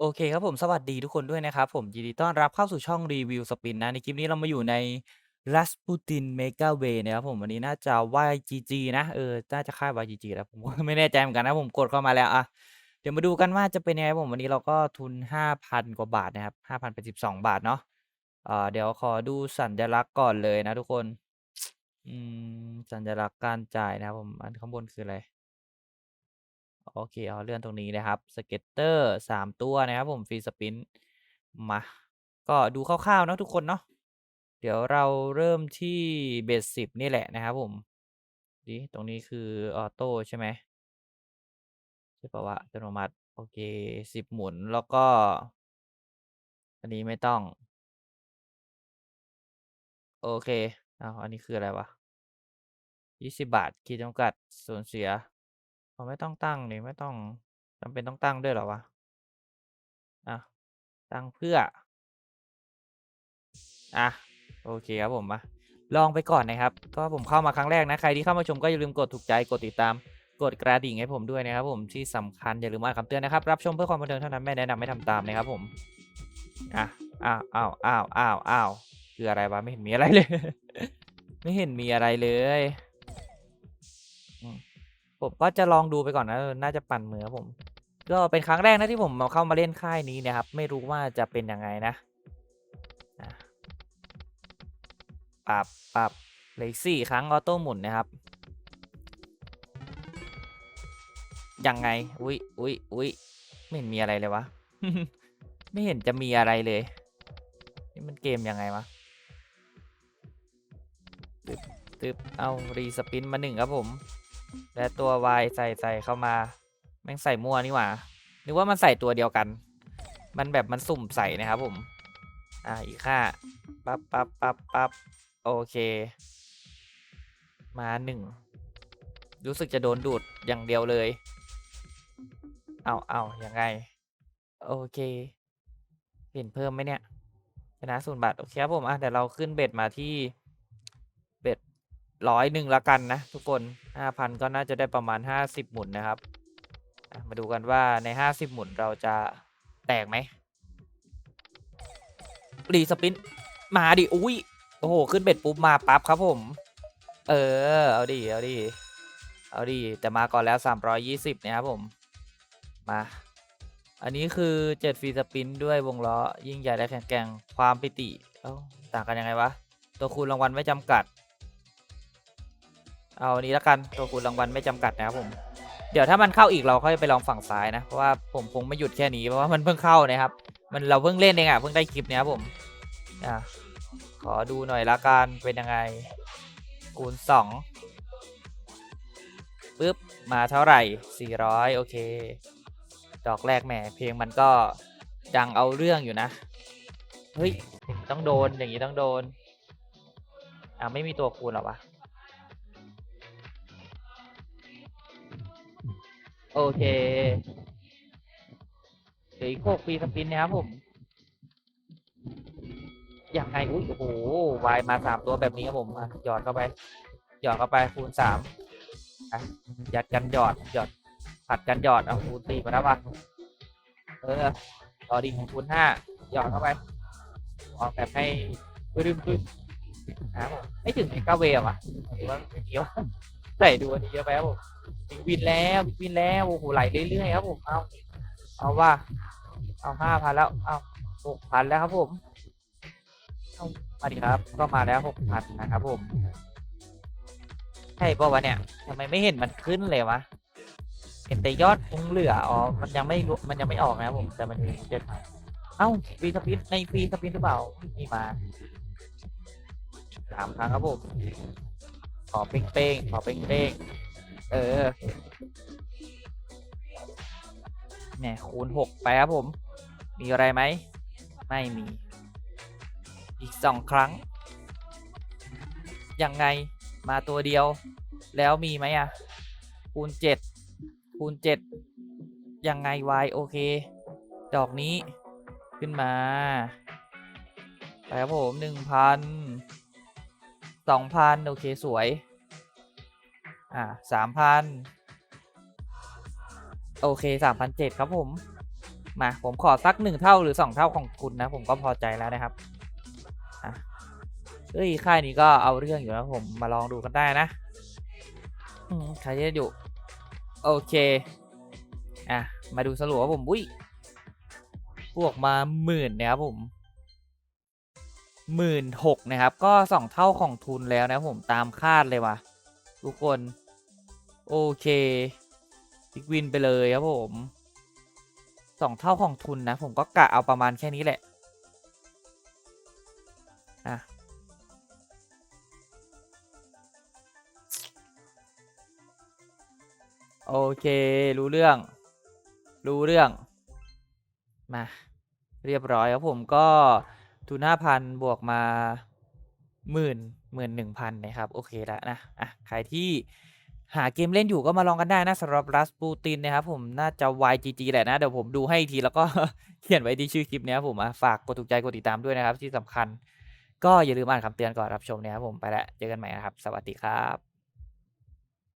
โอเคครับผม สวัสดีทุกคนด้วยนะครับผม ยินดีต้อนรับเข้าสู่ช่องรีวิวสปินนะ ในคลิปนี้เรามาอยู่ใน Rasputin Mega Way นะครับผม วันนี้น่าจะ YGG นะ เออ น่าจะค่าย YGG แหละผมก็ไม่แน่ใจเหมือนกันนะ ผมกดเข้ามาแล้วอะเดี๋ยวมาดูกันว่าจะเป็นยังไงผม วันนี้เราก็ทุน 5,000 กว่าบาทนะครับ5,000เป็น12 บาทเนาะอ่าเดี๋ยวขอดูสัญลักษณ์ก่อนเลยนะทุกคน อืม สัญลักษณ์การจ่ายนะครับผม อันข้างบนคืออะไร? โอเคอ๋อเลื่อนตรงนี้นะครับ Scatter 3ตัวนะครับผมฟรีสปินมา ก็ดูคร่าวๆนะทุกคนเนาะเดี๋ยวเราเริ่มที่เบส10นี่แหละนะครับผมสิตรงนี้คือออโต้ใช่ไหม?ใช่ปล่าวะอัตโนมัติโอเค10หมุนแล้วก็ อันนี้ไม่ต้อง โอเคอ้าวอันนี้คืออะไรวะ?20บาท ขีดจำกัดสูญเสีย อ๋อไม่ต้องตั้งนี่ไม่ต้องจำเป็นต้องตั้งด้วยเหรอวะ?อะ ตั้งเพื่อ อะ โอเคครับผมมา ลองไปก่อนนะครับ ก็ผมเข้ามาครั้งแรกนะ ใครที่เข้ามาชมก็อย่าลืมกดถูกใจ กดติดตาม กดกระดิ่งให้ผมด้วยนะครับผม ที่สำคัญอย่าลืมอ่านคำเตือนนะครับ รับชมเพื่อความบันเทิงเท่านั้น ไม่แนะนำให้ทำตามนะครับผม อะ อ้าวๆๆๆๆคืออะไรวะ?ไม่เห็นมีอะไรเลย ไม่เห็นมีอะไรเลย ผมก็จะลองดูไปก่อนนะ น่าจะปั่นมือผม ก็เป็นครั้งแรกนะที่ผมมาเข้ามาเล่นค่ายนี้นะครับ ไม่รู้ว่าจะเป็นยังไงนะปรับปรับเลืออีก4ครั้งออโต้หมุนนะครับ ยังไง?อุ๊ยๆๆไม่เห็นมีอะไรเลยวะ ไม่เห็นจะมีอะไรเลย นี่มันเกมยังไงวะ?ตึ๊บตึ๊บอ้าว Respin มา1ครับผม และตัว Y ใส่ใส่เข้ามา แม่งใส่มั่วนี่หว่า นึกว่ามันใส่ตัวเดียวกัน มันแบบมันสุ่มใส่นะครับผมอาอีก5ปั๊บๆๆๆโอเค มา1รู้สึกจะโดนดูดอย่างเดียวเลย เอ้าวๆยังไง?โอเค เห็นเพิ่มไหมเนี่ย?ชนะ0บาท โอเคครับผม อะเดี๋ยวเราขึ้นเบ็ดมาที่ 100แล้วกันนะทุกคน5,000ก็น่าจะได้ประมาณ50หมุนนะครับ มาดูกันว่าใน50หมุนเราจะแตกไหม? Respin มาดิ อุ๊ยโอ้โฮขึ้นเบ็ดปุ๊บมาปั๊บครับผม เออ เอาดิ เอาดิ เอาดิ แต่มาก่อนแล้ว 320 นะครับผม มา อันนี้คือ7ฟรีสปินด้วยวงล้อ ยิ่งใหญ่และแข็งแกร่งความปิติอ้าวต่างกันยังไงวะ?ตัวคูณรางวัลไม่จำกัด เอาอันนี้แล้วกันตัวคูณรางวัลไม่จำกัดนะครับผม เดี๋ยวถ้ามันเข้าอีกเราค่อยไปลองฝั่งซ้ายนะเพราะว่าผมคงไม่หยุดแค่นี้เพราะว่ามันเพิ่งเข้านะครับ มันเราเพิ่งเล่นเองอะเพิ่งได้คลิปเนี้ยครับผมอ่าขอดูหน่อยแล้วกันเป็นยังไง?คูณ2ปึ๊บมาเท่าไร?400 โอเค ดอกแรกแหมเพลงมันก็ดังเอาเรื่องอยู่นะ เฮ้ย ต้องโดนอย่างงี้ต้องโดนอ้าไม่มีตัวคูณหรอวะ? โอเคเหลืออีกฟรีสปินนะครับผมยังไง?อุ๊ยโอ้โฮ Y มา3ตัวแบบนี้ครับผมอะหยอดเข้าไป หยอดเข้าไปคูณ3อะยัดกันหยอดหยอดผัดกันหยอดเอาคูณ4มาแล้วว่ะเออต่อดิคูณ5หยอดเข้าไปออกแบบให้ปรื้มๆครับผมไม่ถึง Mega Way อะว่ะหรือว่าม่เกี่ยวใส่ดูอันนี้เยอะไปครับผม Big Win แล้ว Big Win แล้วโอ้โฮไหลเรื่อยๆครับผมเอาเอาว่ะอ้าว5,000แล้วเอาว6,000แล้วครับผมอ้าวมาดิครับ ก็มาแล้ว6,000นนะครับผมใช่เปล่าวะเนี่ย?ทำไมไม่เห็นมันขึ้นเลยวะ?เห็นแต่ยอดคงเหลืออ๋อมันยังไม่มันยังไม่ออกนะครับผมแต่มันมี7อ้าฟรีสปินในฟรีสปินหรือเปล่า?นี่มา3ครั้งครับผมขอเป้งๆขอเป้งๆ เออแหมคูณ6ไปครับผม มีอะไรไหม?ไม่มี อีก2ครั้ง ยังไง?มาตัวเดียว แล้วมีไหมอะ?คูณ7คูณ7ยังไง? Y โอเค ดอกนี้ขึ้นมา ไปครับผม1,000 2,000โอเคสวย อ่า3,000โอเค3,700ครับผม มา ผมขอสัก1เท่าหรือ2เท่าของทุนนะ ผมก็พอใจแล้วนะครับอะเฮ้ยค่ายนี้ก็เอาเรื่องอยู่นะผมมาลองดูกันได้นะอืมใครจะอยู่ โอเค อะ มาดูสรุปว่าผมอุ้ยบวกมาหมื่นนะครับผมหมื่นหกนะครับ ก็สองเท่าของทุนแล้วนะผมตามคาดเลยว่ะ ทุกคน โอเคพิกวินไปเลยครับผมสองเท่าของทุนนะ ผมก็กะเอาประมาณแค่นี้แหละอะโอเค รู้เรื่อง รู้เรื่อง มา เรียบร้อยครับผมก็ทุนห้าพันบวกมา หมื่นหมื่นหนึ่งพันนะครับ โอเคแล้วนะอะใครที่หาเกมเล่นอยู่ก็มาลองกันได้นะสำหรับรัสปูตินนะครับผมน่าจะ YGG แหละนะ เดี๋ยวผมดูให้ทีแล้วก็เขียนไว้ที่ชื่อคลิปนี้ครับผมฝากกดถูกใจกดติดตามด้วยนะครับที่สำคัญ ก็อย่าลืมอ่านคำเตือนก่อนรับชมนะครับผมไปแล้วเจอกันใหม่นะครับ สวัสดีครับ